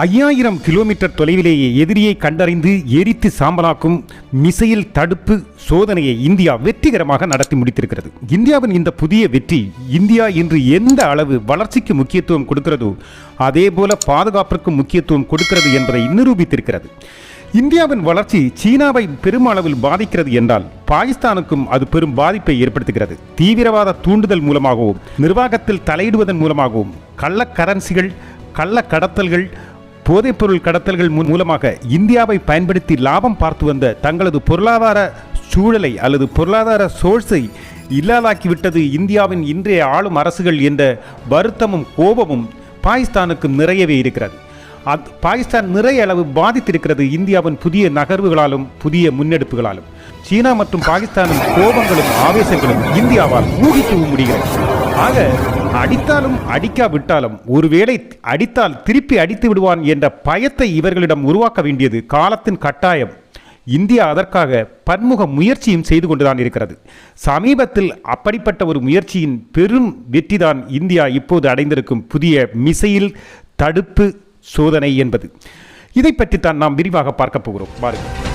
ஐயாயிரம் கிலோமீட்டர் தொலைவிலேயே எதிரியை கண்டறிந்து எரித்து சாம்பலாக்கும் மிசைல் தடுப்பு சோதனையை இந்தியா வெற்றிகரமாக நடத்தி முடித்திருக்கிறது. இந்தியாவின் இந்த புதிய வெற்றி இந்தியா இன்று எந்த அளவு வளர்ச்சிக்கு முக்கியத்துவம் கொடுக்கிறதோ அதே போல பாதுகாப்பிற்கு முக்கியத்துவம் கொடுக்கிறது என்பதை நிரூபித்திருக்கிறது. இந்தியாவின் வளர்ச்சி சீனாவை பெருமளவில் பாதிக்கிறது என்றால் பாகிஸ்தானுக்கும் அது பெரும் பாதிப்பை ஏற்படுத்துகிறது. தீவிரவாத தூண்டுதல் மூலமாகவும் நிர்வாகத்தில் தலையிடுவதன் மூலமாகவும் கள்ள கரன்சிகள் கள்ள கடத்தல்கள் போதைப்பொருள் கடத்தல்கள் மூலமாக இந்தியாவை பயன்படுத்தி லாபம் பார்த்து வந்த தங்களது பொருளாதார சூழலை அல்லது பொருளாதார சோர்ஸை இல்லாதாக்கிவிட்டது இந்தியாவின் இன்றைய ஆளும் அரசுகள் என்ற வருத்தமும் கோபமும் பாகிஸ்தானுக்கு நிறையவே இருக்கிறது. அது பாகிஸ்தான் நிறைய அளவு பாதித்திருக்கிறது இந்தியாவின் புதிய நகர்வுகளாலும் புதிய முன்னெடுப்புகளாலும். சீனா மற்றும் பாகிஸ்தானின் கோபங்களும் ஆவேசங்களும் இந்தியாவால் ஊகிக்கவும் முடிகிறது. ஆக அடித்தாலும் அடிக்காவிட்டாலும் ஒருவேளை அடித்தால் திருப்பி அடித்து விடுவான் என்ற பயத்தை இவர்களிடம் உருவாக்க வேண்டியது காலத்தின் கட்டாயம். இந்தியா அதற்காக பன்முக முயற்சியும் செய்து கொண்டுதான் இருக்கிறது. சமீபத்தில் அப்படிப்பட்ட ஒரு முயற்சியின் பெரும் வெற்றிதான் இந்தியா இப்போது அடைந்திருக்கும் புதிய மிசைல் தடுப்பு சோதனை என்பது. இதை பற்றித்தான் நாம் விரிவாக பார்க்க போகிறோம். பாருங்கள்.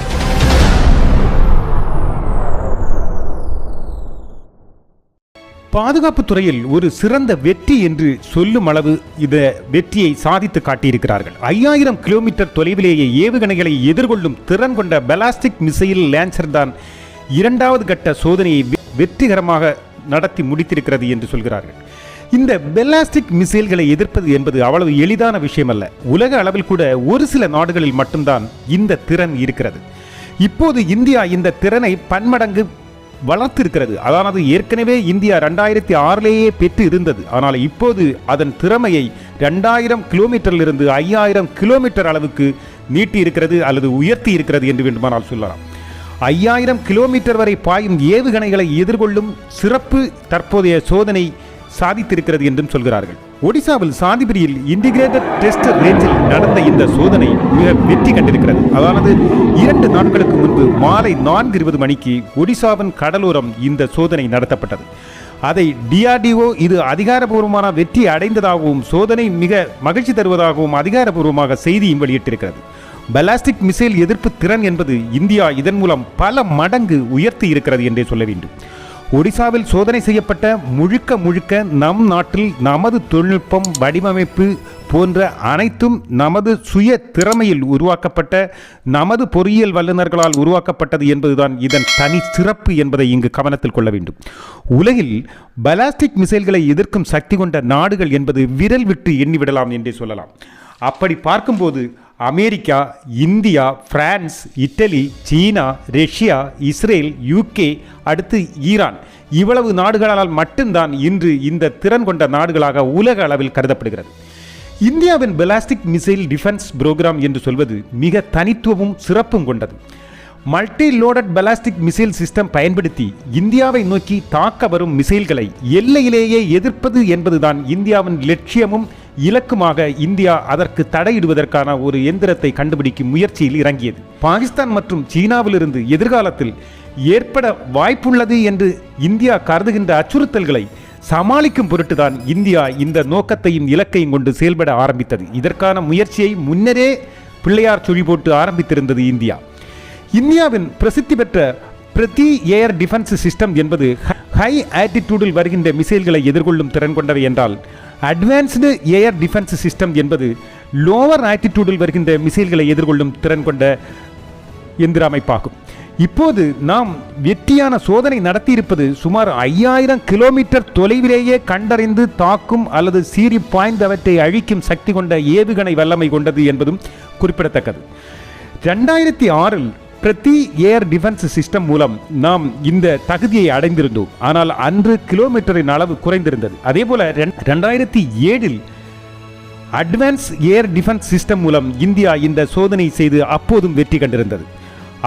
பாதுகாப்பு துறையில் ஒரு சிறந்த வெற்றி என்று சொல்லும் அளவு இந்த வெற்றியை சாதித்து காட்டியிருக்கிறார்கள். ஐயாயிரம் கிலோமீட்டர் தொலைவிலேயே ஏவுகணைகளை எதிர்கொள்ளும் திறன் கொண்ட பெலாஸ்டிக் மிசைல் லான்சர் தான் இரண்டாவது கட்ட சோதனையை வெற்றிகரமாக நடத்தி முடித்திருக்கிறது என்று சொல்கிறார்கள். இந்த பெலாஸ்டிக் மிசைல்களை எதிர்ப்பது என்பது அவ்வளவு எளிதான விஷயம் அல்ல உலக அளவில் கூட ஒரு சில நாடுகளில் மட்டும்தான் இந்த திறன் இருக்கிறது. இப்போது இந்தியா இந்த திறனை பன்மடங்கு வளர்த்திருக்கிறது. அதாவது ஏற்கனவே இந்தியா ரெண்டாயிரத்தி ஆறிலேயே பெற்று இருந்தது ஆனால் இப்போது அதன் திறமையை ரெண்டாயிரம் கிலோமீட்டரிலிருந்து ஐயாயிரம் கிலோமீட்டர் அளவுக்கு நீட்டி இருக்கிறது அல்லது உயர்த்தி இருக்கிறது என்று வேண்டுமானால் சொல்லலாம். ஐயாயிரம் கிலோமீட்டர் வரை பாயும் ஏவுகணைகளை எதிர்கொள்ளும் சிறப்பு தற்போதைய சோதனை சாதித்திருக்கிறது என்றும் சொல்கிறார்கள். ஒடிசாவில் சாதிபிரியில் இன்டிகிரேட்டட் டெஸ்ட் ரேஞ்சில் நடந்த இந்த சோதனை மிக வெற்றி கண்டிருக்கிறது. அதாவது இரண்டு நாட்களுக்கு முன்பு மாலை நான்கு இருபது மணிக்கு ஒடிசாவின் கடலோரம் இந்த சோதனை நடத்தப்பட்டது. அதை டிஆர்டிஓ இது அதிகாரபூர்வமான வெற்றி அடைந்ததாகவும் சோதனை மிக மகிழ்ச்சி தருவதாகவும் அதிகாரபூர்வமாக செய்தியும் வெளியிட்டிருக்கிறது. பலாஸ்டிக் மிசைல் எதிர்ப்பு திறன் என்பது இந்தியா இதன் மூலம் பல மடங்கு உயர்த்தி இருக்கிறது என்றே சொல்ல வேண்டும். ஒடிசாவில் சோதனை செய்யப்பட்ட முழுக்க முழுக்க நம் நாட்டில் நமது தொழில்நுட்பம் வடிவமைப்பு போன்ற அனைத்தும் நமது சுய திறமையில் உருவாக்கப்பட்ட நமது பொறியியல் வல்லுநர்களால் உருவாக்கப்பட்டது என்பதுதான் இதன் தனி சிறப்பு என்பதை இங்கு கவனத்தில் கொள்ள வேண்டும். உலகில் பலாஸ்டிக் மிசைல்களை எதிர்க்கும் சக்தி கொண்ட நாடுகள் என்பது விரல் விட்டு எண்ணிவிடலாம் என்றே சொல்லலாம். அப்படி பார்க்கும்போது America India France Italy China Russia Israel UK அடுத்து ஈரான். இவ்வளவு நாடுகளால் மட்டும்தான் இன்று இந்த திறன் கொண்ட நாடுகளாக உலக அளவில் கருதப்படுகிறது. இந்தியாவின் பெலாஸ்டிக் மிசைல் டிஃபென்ஸ் புரோகிராம் என்று சொல்வது மிக தனித்துவமும் சிறப்பும் கொண்டது. Multi loaded ballistic missile system பயன்படுத்தி இந்தியாவை நோக்கி தாக்க வரும் மிசைல்களை எல்லையிலேயே எதிர்ப்பது என்பதுதான் இந்தியாவின் லட்சியமும் இலக்குமாக இந்தியா அதற்கு தடையிடுவதற்கான ஒரு எந்திரத்தை கண்டுபிடிக்கும் முயற்சியில் இறங்கியது. பாகிஸ்தான் மற்றும் சீனாவிலிருந்து எதிர்காலத்தில் ஏற்பட வாய்ப்புள்ளது என்று இந்தியா கருதுகின்ற அச்சுறுத்தல்களை சமாளிக்கும் பொருட்டுதான் இந்தியா இந்த நோக்கத்தையும் இலக்கையும் கொண்டு செயல்பட ஆரம்பித்தது. இதற்கான முயற்சியை முன்னரே பிள்ளையார் சுழி போட்டு ஆரம்பித்திருந்தது இந்தியா. இந்தியாவின் பிரசித்தி பெற்ற பிரதி ஏர் டிஃபென்ஸ் சிஸ்டம் என்பது ஹை ஆட்டிடியூடில் வருகின்ற மிசைல்களை எதிர்கொள்ளும் திறன் கொண்டவை என்றால் அட்வான்ஸ்டு ஏர் டிஃபென்ஸ் சிஸ்டம் என்பது லோவர் ஆட்டிடியூடில் வருகின்ற மிசைல்களை எதிர்கொள்ளும் திறன் கொண்ட எந்திர அமைப்பாகும் இப்போது நாம் வெற்றியான சோதனை நடத்தியிருப்பது சுமார் ஐயாயிரம் கிலோமீட்டர் தொலைவிலேயே கண்டறிந்து தாக்கும் அல்லது சீறி பாய்ந்தவற்றை அழிக்கும் சக்தி கொண்ட ஏவுகணை வல்லமை கொண்டது என்பதும் குறிப்பிடத்தக்கது. ரெண்டாயிரத்தி ஆறில் பிரதி ஏர் டிஃபென்ஸ் சிஸ்டம் மூலம் நாம் இந்த தகுதியை அடைந்திருந்தோம். ஆனால் அன்று கிலோமீட்டரின் அளவு குறைந்திருந்தது. அதே போல ரெண்டாயிரத்தி ஏழில் அட்வான்ஸ் ஏர் டிஃபென்ஸ் சிஸ்டம் மூலம் இந்தியா இந்த சோதனை செய்து அப்போதும் வெற்றி கண்டிருந்தது.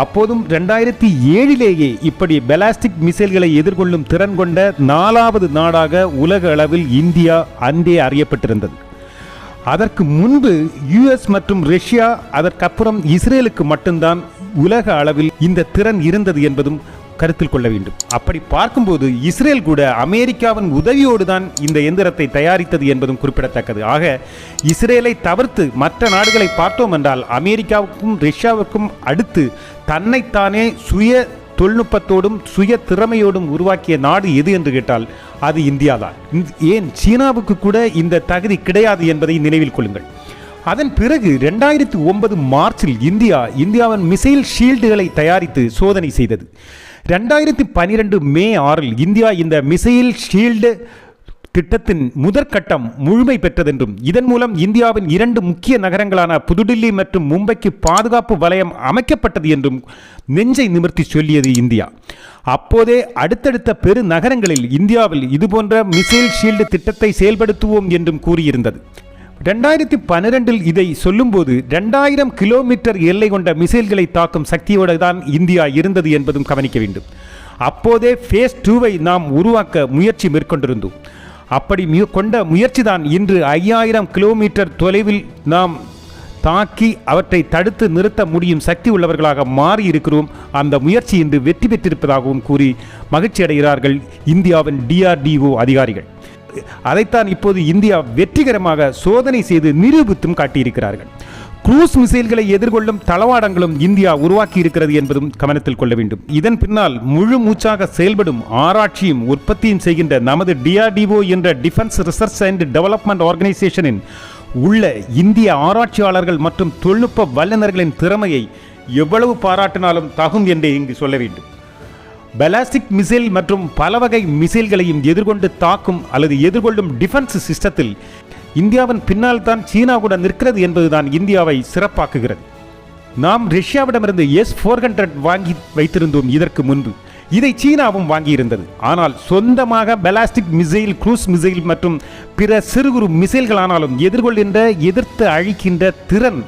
அப்போதும் ரெண்டாயிரத்தி ஏழிலேயே இப்படி பெலாஸ்டிக் மிசைல்களை எதிர்கொள்ளும் திறன் கொண்ட நாலாவது நாடாக உலக அளவில் இந்தியா அன்றே அறியப்பட்டிருந்தது. அதற்கு முன்பு யுஎஸ் மற்றும் ரஷ்யா அதற்கப்புறம் இஸ்ரேலுக்கு மட்டும்தான் உலக அளவில் இந்த திறன் இருந்தது என்பதும் கருத்தில் கொள்ள வேண்டும். அப்படி பார்க்கும்போது இஸ்ரேல் கூட அமெரிக்காவின் உதவியோடு தான் இந்த எந்திரத்தை தயாரித்தது என்பதும் குறிப்பிடத்தக்கது. ஆக இஸ்ரேலை தவிர்த்து மற்ற நாடுகளை பார்த்தோம் என்றால் அமெரிக்காவுக்கும் ரஷ்யாவுக்கும் அடுத்து தன்னைத்தானே சுய தொழில்நுட்பத்தோடும் சுய திறமையோடும் உருவாக்கிய நாடு எது என்று கேட்டால் அது இந்தியா தான் ஏன் சீனாவுக்கு கூட இந்த தகுதி கிடையாது என்பதை நினைவில் கொள்ளுங்கள். அதன் பிறகு ரெண்டாயிரத்தி ஒன்பது மார்ச்சில் இந்தியா இந்தியாவின் மிசைல் ஷீல்டுகளை தயாரித்து சோதனை செய்தது. ரெண்டாயிரத்தி பனிரெண்டு மே ஆறில் இந்தியா இந்த மிசைல் ஷீல்டு திட்டத்தின் முதற்கட்டம் முழுமை பெற்றதென்றும் இதன் மூலம் இந்தியாவின் இரண்டு முக்கிய நகரங்களான புதுடில்லி மற்றும் மும்பைக்கு பாதுகாப்பு வலயம் அமைக்கப்பட்டது என்றும் நெஞ்சை நிமிர்த்தி சொல்லியது இந்தியா. அப்போதே அடுத்தடுத்த பெரு நகரங்களில் இந்தியாவில் இதுபோன்ற மிசைல் ஷீல்டு திட்டத்தை செயல்படுத்துவோம் என்றும் கூறியிருந்தது. ரெண்டாயிரத்தி பன்னிரெண்டில் இதை சொல்லும்போது ரெண்டாயிரம் கிலோமீட்டர் எல்லை கொண்ட மிசைல்களை தாக்கும் சக்தியோடு தான் இந்தியா இருந்தது என்பதும் கவனிக்க வேண்டும். அப்போதே ஃபேஸ் டூவை நாம் உருவாக்க முயற்சி மேற்கொண்டிருந்தோம். அப்படி கொண்ட முயற்சி தான் இன்று ஐயாயிரம் கிலோமீட்டர் தொலைவில் நாம் தாக்கி அவற்றை தடுத்து நிறுத்த முடியும் சக்தி உள்ளவர்களாக மாறி இருக்கிறோம். அந்த முயற்சி இன்று வெற்றி பெற்றிருப்பதாகவும் கூறி மகிழ்ச்சி அடைகிறார்கள் இந்தியாவின் டிஆர்டிஓ அதிகாரிகள். அதைத்தான் இப்போது இந்தியா வெற்றிகரமாக சோதனை செய்து நிரூபித்தும் காட்டியிருக்கிறார்கள். குரூஸ் மிசைல்களை எதிர்கொள்ளும் தளவாடங்களும் இந்தியா உருவாக்கி இருக்கிறது என்பதும் கவனத்தில் கொள்ள வேண்டும். இதன் பின்னால் முழு மூச்சாக செயல்படும் ஆராய்ச்சியும் உற்பத்தியும் செய்கின்ற நமது டிஆர்டிஓ என்ற டிஃபென்ஸ் ரிசர்ச் அண்ட் டெவலப்மெண்ட் ஆர்கனைசேஷனின் உள்ள இந்திய ஆராய்ச்சியாளர்கள் மற்றும் தொழில்நுட்ப வல்லுநர்களின் திறமையை எவ்வளவு பாராட்டினாலும் தகும் என்றே இங்கு சொல்ல வேண்டும். பெலாஸ்டிக் மிசைல் மற்றும் பல வகை மிசைல்களையும் எதிர்கொண்டு தாக்கும் அல்லது எதிர்கொள்ளும் டிஃபென்ஸ் சிஸ்டத்தில் இந்தியாவின் பின்னால் தான் சீனா கூட நிற்கிறது என்பதுதான் இந்தியாவை சிறப்பாக்குகிறது. நாம் ரஷ்யாவிடமிருந்து எஸ் ஃபோர் ஹண்ட்ரட் வாங்கி வைத்திருந்தோம் இதற்கு முன்பு. இதை சீனாவும் வாங்கியிருந்தது. ஆனால் சொந்தமாக பெலாஸ்டிக் மிசைல் குரூஸ் மிசைல் மற்றும் பிற சிறு குறு மிசைல்களானாலும் எதிர்கொள்கின்ற எதிர்த்து அழிக்கின்ற திறன்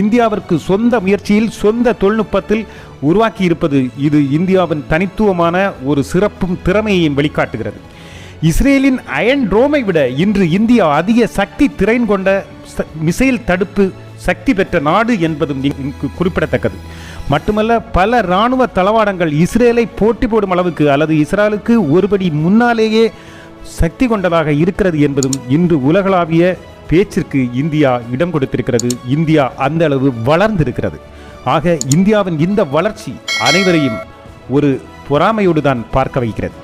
இந்தியாவிற்கு சொந்த முயற்சியில் சொந்த தொழில்நுட்பத்தில் உருவாக்கி இருப்பது இது இந்தியாவின் தனித்துவமான ஒரு சிறப்பும் திறமையையும் வெளிக்காட்டுகிறது. இஸ்ரேலின் அயன் ட்ரோமை விட இன்று இந்தியா அதிக சக்தி திறன் கொண்ட மிசைல் தடுப்பு சக்தி பெற்ற நாடு என்பதும் குறிப்பிடத்தக்கது. மட்டுமல்ல பல இராணுவ தளவாடங்கள் இஸ்ரேலை போட்டி போடும் அளவுக்கு அல்லது இஸ்ரேலுக்கு ஒருபடி முன்னாலேயே சக்தி கொண்டதாக இருக்கிறது என்பதும் இன்று உலகளாவிய பேச்சிற்கு இந்தியா இடம் கொடுத்திருக்கிறது. இந்தியா அந்த அளவு வளர்ந்திருக்கிறது. ஆக இந்தியாவின் இந்த வளர்ச்சி அனைவரையும் ஒரு பொறாமையோடு தான் பார்க்க வைக்கிறது.